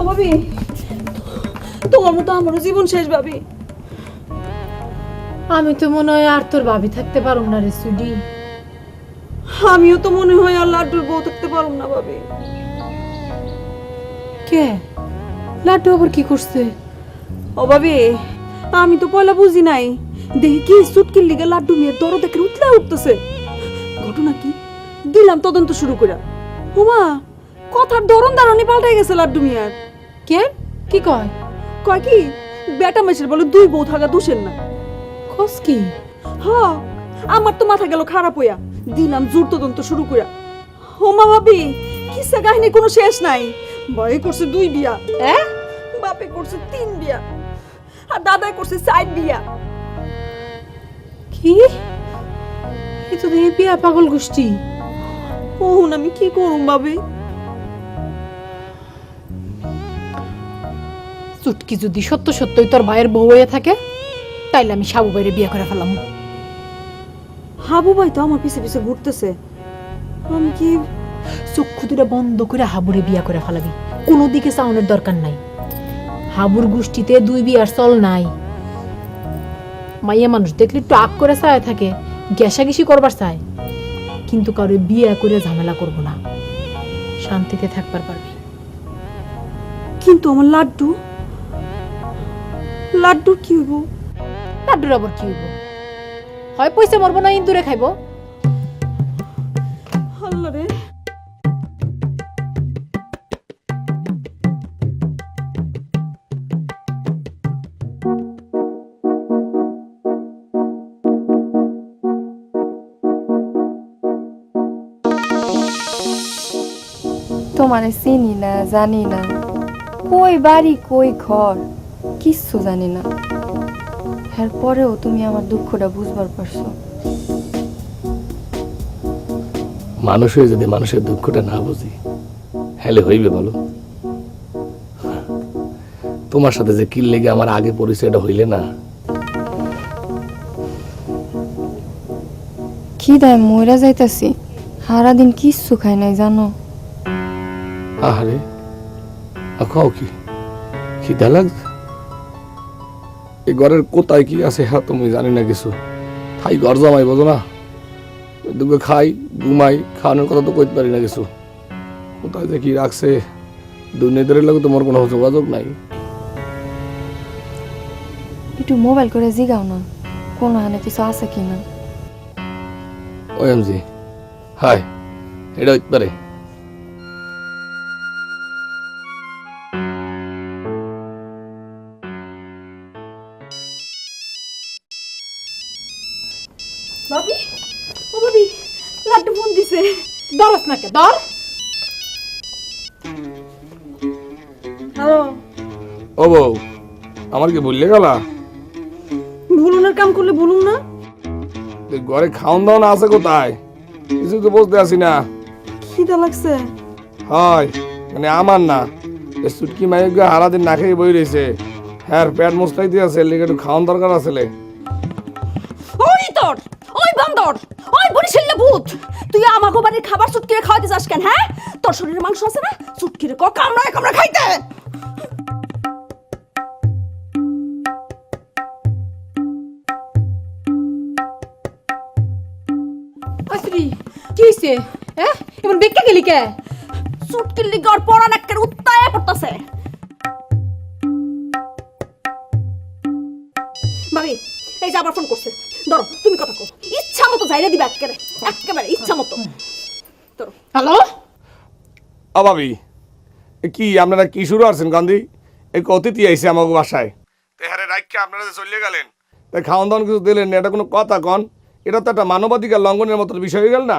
ও ভাবি। তোমার মতো আমারও জীবন শেষ ভাবি। আমি তো মনে হয় আর তোর ভাবি থাকতে পারুম না রে সুডি। আমিও তো মনে হয় আর লাড্ডুর বউ থাকতে পারব না ভাবি। কে? লাড্ডু আবার কি করছে? ও ভাবি আমি তো পয়লা বুঝি নাই। দেখি কি সুটকির লিগে লাড্ডু মেয়ের দর দেখে উঠলে উঠতেছে। ঘটনা কি? দিলাম তদন্ত শুরু করে ওমা কথার ধরন ধারণই পাল্টাই গেছে লাড্ডু মিয়ার। কে? কি কয়? কয় কি? বেটা মেশের বলে দুই বউ থাকা দোষের না। খোঁজ কি? হ, আমার তো মাথা গেল খারাপ হইয়া। দিলাম জোর তদন্ত শুরু কইরা। হোমা ভাবি কিসা কাহিনী কোনো শেষ নাই। ভয়ে করছে দুই বিয়া। হ্যাঁ বাপে করছে তিন বিয়া। আর দাদাই করছে চার বিয়া। কি? এ তো দেখি বিয়া পাগল গোষ্ঠী। ওহন আমি কি করুম ভাবি চুটকি যদি সত্য সত্যই তোর ভাইয়ের বউ হয়ে থাকে তাইলে আমি সাবু বাইরে বিয়ে করে ফেলাম। হাবু ভাই তো আমার পিছে পিছে ঘুরতেছে। আমি কি চক্ষু দুটা বন্ধ করে হাবুরে বিয়া করে ফেলাবি। কোনো দিকে দরকার নাই। হাবুর গোষ্ঠীতে দুই বিয়ার চল নাই। মাইয়া মানুষ দেখলে একটু আগ করে চায় থাকে গ্যাসাগিসি করবার চায়। কিন্তু কারও বিয়া করে ঝামেলা করব না। শান্তিতে থাকবার পারবি। কিন্তু আমার লাড্ডু লাড্ডু কি হইব লাড্ডুর আবার কি হইব হয় পয়সা মরবো না ইন্দুরে খাইবো। আল্লাহ রে তোমারে চিনি না জানি না। কই বাড়ি কই ঘর? কিচ্ছু জানি না। এর পরেও তুমি আমার দুঃখটা বুঝবার পারছ। মানুষ হয়ে যদি মানুষের দুঃখটা না বুঝি হ্যালে হইবে বলো। তোমার সাথে যে কিল লেগে আমার আগে পরিচয়টা হইলে না। কি খিদায় মইরা যাইতাছি। সারাদিন কিচ্ছু খাই নাই জানো। আহারে খাও কি? খিদা লাগছে? এই ঘরের কোথায় কি আছে হ্যাঁ তুমি জানি না কিছু। খাই ঘর জমাই বোঝো না? দুটো খাই ঘুমাই খাওয়ানোর কথা তো কইতে পারি না কিছু। কোথায় যে কি রাখছে দুর্নীতির লোক তোমার কোনো যোগাযোগ নাই। একটু মোবাইল করে জিগাও না কোনো হানে কিছু আছে কিনা? ওএমজি হাই এটা হইতে পারে। ভাবি ও ভাবি লাড্ডু ফোন দিছে। দরস নাকে দর হ্যালো। ও বউ আমার কি ভুললে গেলা ভুলুনের কাম করলে বলুন না? ঘরে খাওন দাওয়ান আছে কোথায়? কিছু তো বুঝতে আসি না। খিদা লাগছে। হয় মানে আমার না। সুটকি মাইক হারা দিন না খেয়ে বই রয়েছে হ্যাঁ পেট মুস্তাই দিয়ে আছে লিগে একটু খাওয়ান দরকার আছে তোর! ওই বান্দর ওই বরিশালে ভূত তুই আমাকে বাড়ির খাবার চুটকিরে খাওয়াতে যাস কেন হ্যাঁ? তোর শরীরে মাংস আছে না? চুটকিরে ক কামড়ায় কামড়া খাইতে। আসরি কি হইছে? হ্যাঁ? এমন বেক্কা গেলি কে? চুটকির লিগে ওর পড়ান একের উত্তায় পড়তাছে। ভাবি এই যে আবার ফোন করছে। ধরো তুমি কথা কো ইচ্ছা মতো যাইরে দিবা একেবারে একেবারে ইচ্ছা মতো। ধরো হ্যালো? অভাবি কি আপনারা কি শুরু আছেন গান্ধী? এক অতিথি আইছে আমাকে বাসায়। তেহারে রাখকে আপনারা যে চলে গেলেন। তাই খাওয়ান দাওয়ান কিছু দিলেন না এটা কোনো কথা কন? এটা তো একটা মানবাধিকার লঙ্ঘনের মতো বিষয় হয়ে গেল না?